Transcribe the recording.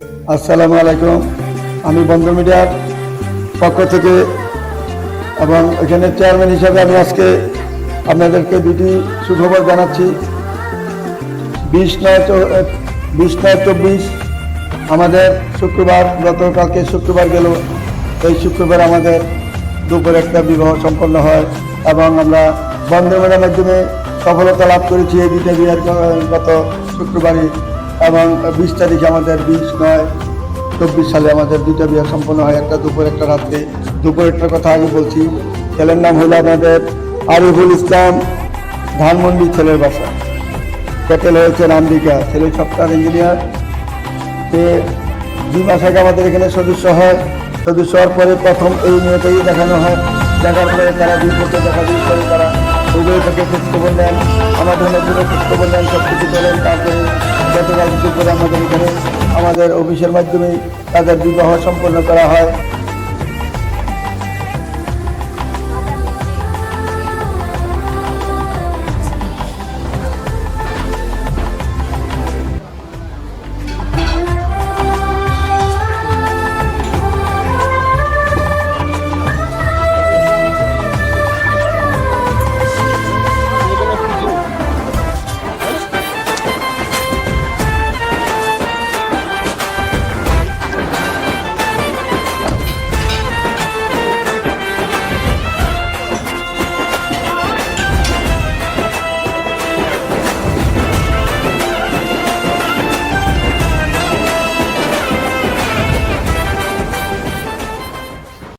আসসালামু আলাইকুম। আমি বন্ধু মিডিয়ার পক্ষ থেকে এবং এখানে চেয়ারম্যান হিসাবে আমি আজকে আপনাদেরকে দুটি সুখবর জানাচ্ছি। বিশ নয় বিশ নয় চব্বিশ আমাদের শুক্রবার, গতকালকে শুক্রবার গেল। এই শুক্রবার আমাদের দুপুর একটা বিবাহ সম্পন্ন হয় এবং আমরা বন্ধু মেলার মাধ্যমে সফলতা লাভ করেছি এই দুটো বিয়ের গত শুক্রবারই এবং বিশ তারিখে আমাদের বিশ নয়, চব্বিশ সালে আমাদের দুটো বিয়ে সম্পন্ন হয়, একটা দুপুর, একটা রাত্রে। দুপুরেরটার কথা আগে বলছি। ছেলের নাম হলো আমাদের আরিফুল ইসলাম ধানমন্ডি ছেলের বাসা। প্যাটেল হয়েছে রামদিকা ছেলে সফটওয়্যার ইঞ্জিনিয়ার। সে দুই মাস আগে আমাদের এখানে সদস্য হয়। সদস্য হওয়ার পরে প্রথম এই মেয়েটাই দেখানো হয়। দেখার পরে তারা দুই দেখা করে তারা। উভয় থেকে খোঁজখবর নেন আমাদের মধ্যে খোঁজখবর নেন সব কিছু করেন, তারপরে গতকাল দুপুরে আমাদের এখানে আমাদের অফিসের মাধ্যমে তাদের বিবাহ সম্পন্ন করা হয়।